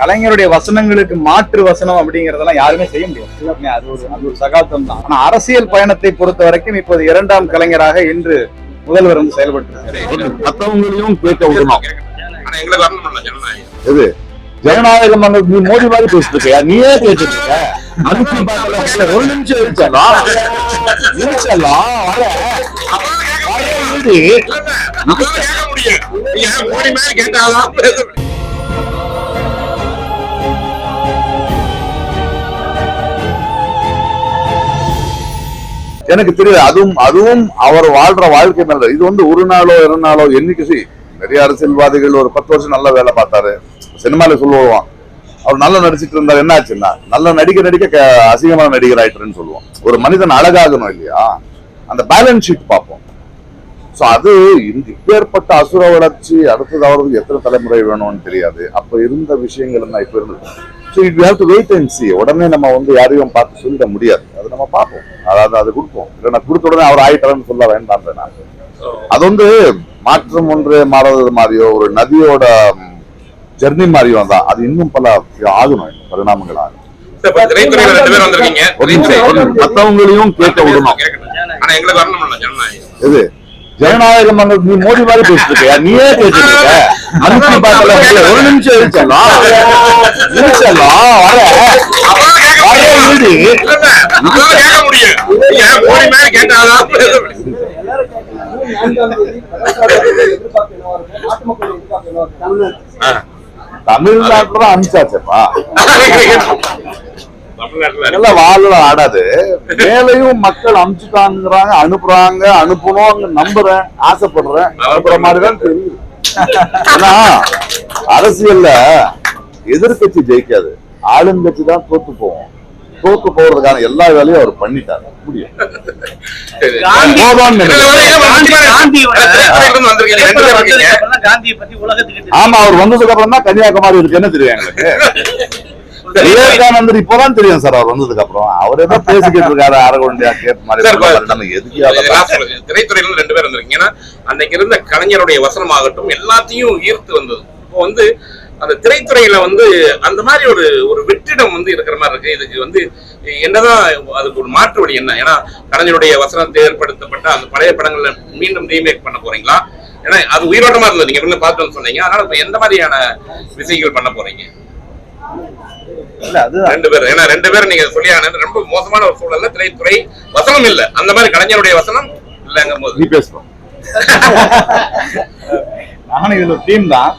கலைஞருடைய வசனங்களுக்கு மாற்று வசனம் அப்படிங்கறதெல்லாம் யாருமே செய்ய முடியாது. அது ஒரு அது ஒரு சகாப்தம் தான். ஆனா அரசியல் பயணத்தை பொறுத்த வரைக்கும் இப்போது இரண்டாம் கலைஞராக இன்று முதல்வர் வந்து செயல்பட்டு கேட்க விடணும். எது? ஜனநாயகம் நீ மோடி மாதிரி பேசிட்டு இருக்கியா நீயே கேட்டுட்டு இருக்க அதுக்கு ஒரு நிமிஷம் இருச்சலாம் இருச்சலாம் வர வர எனக்கு தெரியாது அதுவும் அதுவும் அவர் வாழ்ற வாழ்க்கை மேல. இது வந்து ஒரு நாளோ இரு நாளோ என்னைக்கு நிறைய அரசியல்வாதிகள் ஒரு பத்து வருஷம் நல்ல வேலை பார்த்தாரு. சினிமால சொல்லுவான் அவர் நல்லா நடிச்சிட்டு இருந்தார். என்ன ஆச்சுன்னா நல்ல நடிக்க நடிக்க அசிங்கமான நடிகர் ஆயிட்டுன்னு சொல்லுவோம் ஒரு மனிதன் அழகாகணும் இல்லையா? அந்த பேலன்ஸ் ஷீட் பார்ப்போம். சோ அது இந்த இப்பேற்பட்ட அசுர வளர்ச்சி அடுத்தது அவருக்கு எத்தனை தலைமுறை வேணும்னு தெரியாது. அப்ப இருந்த விஷயங்கள் என்ன? இப்ப இருந்தது so it have to wait and see உடனே நம்ம வந்து யாரையும் பார்த்து சொல்லிட முடியாது. அது நம்ம பார்ப்போம். அதாவது அது கொடுப்போம். இல்லைன்னா கொடுத்த உடனே அவர் ஆயிட்டாருன்னு சொல்ல வேண்டாம் நான் அது வந்து மாற்றம் ஒன்று மாறாதது மாதிரியோ ஒரு நதியோட ஜெர்னி மாதிரியோ தான். அது இன்னும் பல ஆகணும். பரிணாமங்கள் ஆகும். மத்தவங்களையும் கேட்க விடணும் கேட்கணும். ஜனநாயகம் வந்து நீ மோடி மாதிரி பேசிட்டு இருக்கியா நீயே கேட்டுட்டு இருக்க. அதுக்கு பார்க்கல ஒரு நிமிஷம் இருச்சலாம் இருச்சலாம் வர. கேட்க வர முடியும். மோடி மாதிரி கேட்டாதான். தமிழ்நாட்டுல தமிழ்நாட்டுல எல்லாம் வாழ ஆடாது. மேலையும் மக்கள் அனுப்பிச்சுட்டாங்கிறாங்க அனுப்புறாங்க அனுப்பணும் நம்புறேன் ஆசைப்படுறேன். அனுப்புற மாதிரிதான் தெரியுது. ஆனா அரசியல்ல எதிர்க்கட்சி ஜெயிக்காது. ஆளுங்கட்சி தான் தோத்து போவோம் தோத்து போறதுக்கான எல்லா வேலையும் அவர் பண்ணிட்டாரு. முடியும். ஆமா அவர் வந்ததுக்கு அப்புறம் தான் கன்னியாகுமரி இருக்குன்னு தெரியும் எங்களுக்கு. விவேகானந்தர் இப்பதான் தெரியும் சார் அவர் வந்ததுக்கு அப்புறம். அவர் ஏதோ பேசிக்கிட்டு இருக்காரு அரகுண்டியா கேப் மாதிரி எதுக்கு. திரைத்துறையில ரெண்டு பேர் வந்திருக்கீங்க. ஏன்னா அன்னைக்கு இருந்த கலைஞருடைய வசனமாகட்டும் எல்லாத்தையும் ஈர்த்து வந்தது. இப்போ வந்து அந்த திரைத்துறையில வந்து அந்த மாதிரி ஒரு ஒரு வெற்றிடம் வந்து இருக்கிற மாதிரி இருக்கு. இதுக்கு வந்து என்னதான் அதுக்கு ஒரு மாற்று வழி என்ன? ஏன்னா கலைஞருடைய வசனம் ஏற்படுத்தப்பட்ட அந்த பழைய படங்கள்ல மீண்டும் ரீமேக் பண்ண போறீங்களா? ஏன்னா அது உயிரோட்டமா இருந்தது. நீங்க முன்ன பார்த்து சொன்னீங்க. அதனால இப்ப எந்த மாதிரியான விஷயங்கள் பண்ண போறீங்க? இல்ல அதுதான். ரெண்டு பேரும் ஏன்னா ரெண்டு பேரும் நீங்க சொல்லி ஆனது ரொம்ப மோசமான ஒரு சூழல்ல திரைத்துறை வசனம் இல்ல. அந்த மாதிரி கலைஞருடைய வசனம் இல்லங்கும் போது நீ நானும் இதுல டீம் தான்.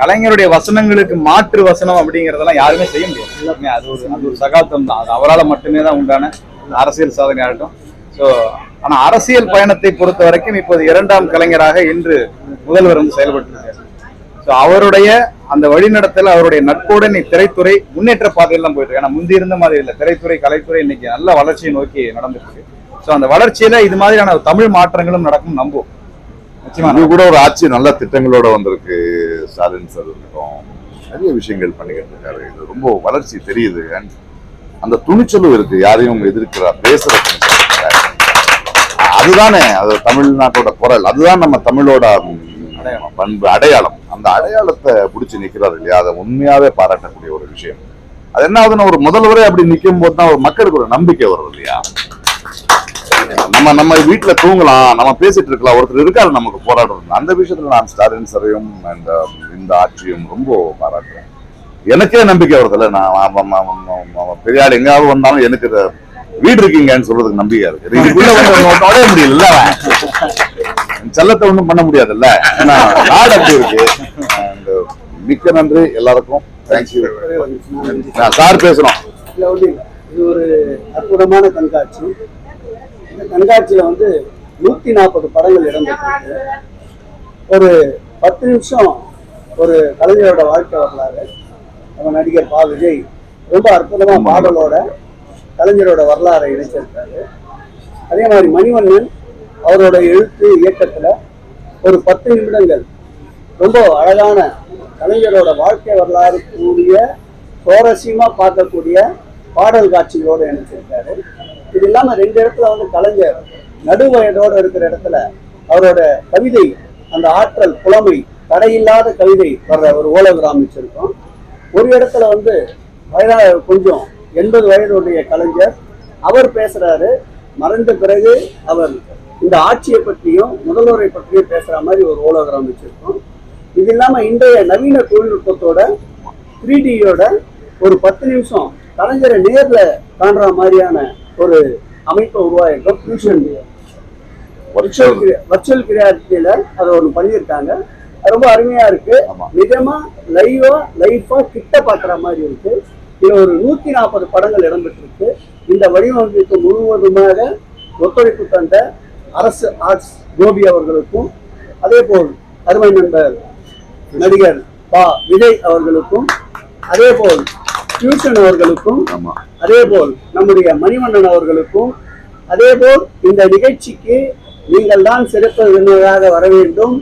கலைஞருடைய வசனங்களுக்கு மாற்று வசனம் அப்படிங்கறதெல்லாம் யாருமே செய்ய முடியாது. அது ஒரு அது ஒரு சகாப்தம் தான். அது அவரால் மட்டுமே தான் உண்டான அரசியல் சாதனை ஆகட்டும். ஸோ ஆனா அரசியல் பயணத்தை பொறுத்த வரைக்கும் இப்போது இரண்டாம் கலைஞராக இன்று முதல்வர் வந்து செயல்பட்டு ஸோ அவருடைய அந்த வழிநடத்தல அவருடைய நட்புடன் இன்னைக்கு திரைத்துறை முன்னேற்ற பாதையில் தான் போயிட்டு இருக்கு. ஏன்னா முந்தி இருந்த மாதிரி இல்லை. திரைத்துறை கலைத்துறை இன்னைக்கு நல்ல வளர்ச்சியை நோக்கி நடந்துட்டு இருக்கு. ஸோ அந்த வளர்ச்சியில இது மாதிரியான தமிழ் மாற்றங்களும் நடக்கும் நம்புவோம். நிச்சயமா. இது கூட ஒரு ஆட்சி நல்ல திட்டங்களோட வந்திருக்கு ஸ்டாலின் சார் இருக்கும் நிறைய விஷயங்கள் பண்ணிக்கிட்டு இருக்காரு இது ரொம்ப வளர்ச்சி தெரியுது. அந்த துணிச்சலும் இருக்கு. யாரையும் எதிர்க்கிறா பேசுற துணிச்சல் அதுதானே. அது தமிழ்நாட்டோட குரல். அதுதான் நம்ம தமிழோட பண்பு அடையாளம். அந்த அடையாளத்தை பிடிச்சி நிற்கிறார் இல்லையா? அதை உண்மையாவே பாராட்டக்கூடிய ஒரு விஷயம். அது என்ன ஆகுதுன்னா ஒரு முதல்வரே அப்படி நிற்கும் போது தான் ஒரு மக்களுக்கு ஒரு நம்பிக்கை வரும் இல்லையா? நம்ம நம்ம வீட்டுல தூங்கலாம் நம்ம பேசிட்டு இருக்கலாம் ஒருத்தர் இருக்காரு நமக்கு போராடுறது அந்த விஷயத்துல நான் ஸ்டாலின் சரையும் இந்த இந்த ஆட்சியும் ரொம்ப பாராட்டுறேன். எனக்கே நம்பிக்கை வருதுல்ல நான் பெரிய ஆள் எங்காவது வந்தாலும் எனக்கு வீடு இருக்கீங்கன்னு சொல்றதுக்கு நம்பிக்கை இருக்கு. இதுக்குள்ள முடியல செல்லத்தை ஒண்ணும் பண்ண முடியாதுல்ல. நாடு அப்படி இருக்கு. மிக்க நன்றி எல்லாருக்கும். தேங்க்யூ சார் பேசுறோம். இது ஒரு அற்புதமான கண்காட்சி. இந்த கண்காட்சியில வந்து நூத்தி நாற்பது படங்கள் இடம்பெற்றிருக்கு. ஒரு பத்து நிமிஷம் ஒரு கலைஞரோட வாழ்க்கை வரலாறு. நம்ம நடிகர் பா விஜய் ரொம்ப அற்புதமா பாடலோட கலைஞரோட வரலாறை இணைச்சிருக்காரு. அதே மாதிரி மணிவண்ணன் அவரோட எழுத்து இயக்கத்துல ஒரு பத்து நிமிடங்கள். ரொம்ப அழகான கலைஞரோட வாழ்க்கை வரலாறு கூடிய சுவாரஸ்யமா பார்க்கக்கூடிய பாடல் காட்சிகளோடு இணைச்சிருக்காரு. இது இல்லாம ரெண்டு இடத்துல வந்து கலைஞர் நடுவயதோடு இருக்கிற இடத்துல அவரோட கவிதை அந்த ஆற்றல் புலமை தடையில்லாத கவிதை வர்ற ஒரு ஓலோகிராம் வச்சிருக்கோம் ஒரு இடத்துல வந்து வயதா கொஞ்சம் எண்பது வயதுடைய கலைஞர் அவர் பேசுறாரு மறைந்த பிறகு அவர் இந்த ஆட்சியை பற்றியும் முதல்வரை பற்றியும் பேசுற மாதிரி ஒரு ஓலோகிராம் வச்சிருக்கோம். இது இல்லாம இன்றைய நவீன தொழில்நுட்பத்தோட த்ரீ டியோட ஒரு பத்து நிமிஷம் கலைஞரை நேர்ல காண்ற மாதிரியான ஒரு அமைப்பை உருவாயிருக்கோம் ஃபியூஷன் வர்ச்சுவல் வர்ச்சுவல் கிரியாலிட்டியில அதை ஒன்று பண்ணியிருக்காங்க. ரொம்ப அருமையா இருக்கு. ஆமா. நிஜமா லைவா லைஃபா கிட்ட பாக்குற மாதிரி இருக்கு. இதுல ஒரு நூத்தி நாற்பது படங்கள் இடம்பெற்றிருக்கு. இந்த வடிவமைப்புக்கு முழுவதுமாக ஒத்துழைப்பு தந்த அரசு ஆர்ட்ஸ் கோபி அவர்களுக்கும் அதே போல் அருமை நண்பர் நடிகர் பா விஜய் அவர்களுக்கும் அதே போல் டியூஷன் அவர்களுக்கும் அதே போல் நம்முடைய மணிவண்ணன் அவர்களுக்கும் அதே போல் இந்த நிகழ்ச்சிக்கு நீங்கள் தான் சிறப்பு விருந்தினராக வர வேண்டும்.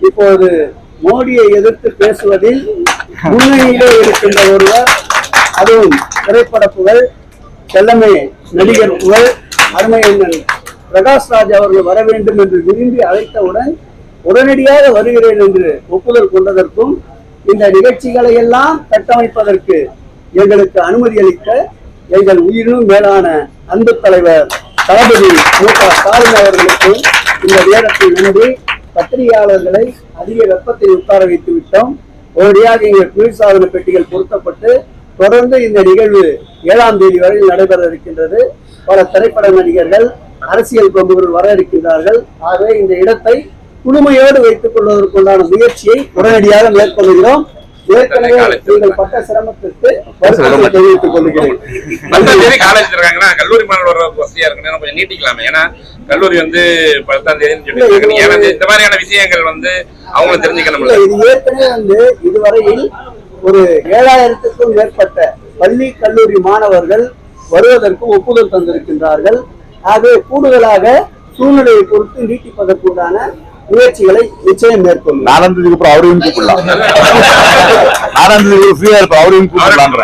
இப்போது மோடியை எதிர்த்து பேசுவதில் முன்னணியிலே இருக்கின்ற ஒருவர் அதுவும் திரைப்பட புகழ் செல்லமே நடிகர் புகழ் அருமையண்ணன் பிரகாஷ் ராஜ் அவர்கள் வர வேண்டும் என்று விரும்பி அழைத்தவுடன் உடனடியாக வருகிறேன் என்று ஒப்புதல் கொண்டதற்கும் இந்த நிகழ்ச்சிகளை எல்லாம் கட்டமைப்பதற்கு எங்களுக்கு அனுமதி அளித்த எங்கள் உயிரினும் மேலான அன்பு தலைவர் தளபதி மு க ஸ்டாலின் அவர்களுக்கும் இந்த நேரத்தில் நன்றி பத்திரிகையாளர்களை அதிக வெப்பத்தில் உட்கார வைத்து விட்டோம். உடனடியாக எங்கள் குளிர்சாதன பெட்டிகள் பொருத்தப்பட்டு தொடர்ந்து இந்த நிகழ்வு ஏழாம் தேதி வரை நடைபெற இருக்கின்றது. பல திரைப்பட நடிகர்கள் அரசியல் பிரமுகர்கள் வர இருக்கின்றார்கள் ஆகவே இந்த இடத்தை குழுமையோடு வைத்துக் கொள்வதற்குண்டான முயற்சியை உடனடியாக மேற்கொள்கிறோம். ஏற்கனவே நீங்கள் பட்ட சிரமத்திற்கு தெரிவித்துக் கொள்கிறேன். பத்தாம் தேதி காலேஜ் இருக்காங்கன்னா கல்லூரி மாணவர் வசதியா இருக்குன்னு கொஞ்சம் நீட்டிக்கலாமே. ஏன்னா கல்லூரி வந்து பத்தாம் தேதின்னு இந்த- மாதிரியான விஷயங்கள் வந்து அவங்களும் தெரிஞ்சுக்கணும் இது ஏற்கனவே வந்து இதுவரையில் ஒரு ஏழாயிரத்துக்கும் மேற்பட்ட பள்ளி கல்லூரி மாணவர்கள் வருவதற்கு ஒப்புதல் தந்திருக்கின்றார்கள். ஆகவே கூடுதலாக சூழ்நிலையை பொறுத்து நீட்டிப்பதற்குண்டான முயற்சிகளை நிச்சயம் மேற்கொள்ளும். நாலாம் தேதிக்கு அப்புறம் அவரையும் கூப்பிடலாம். நாலாம் தேதி ஃப்ரீயா அவரையும் கூப்பிடலான்ற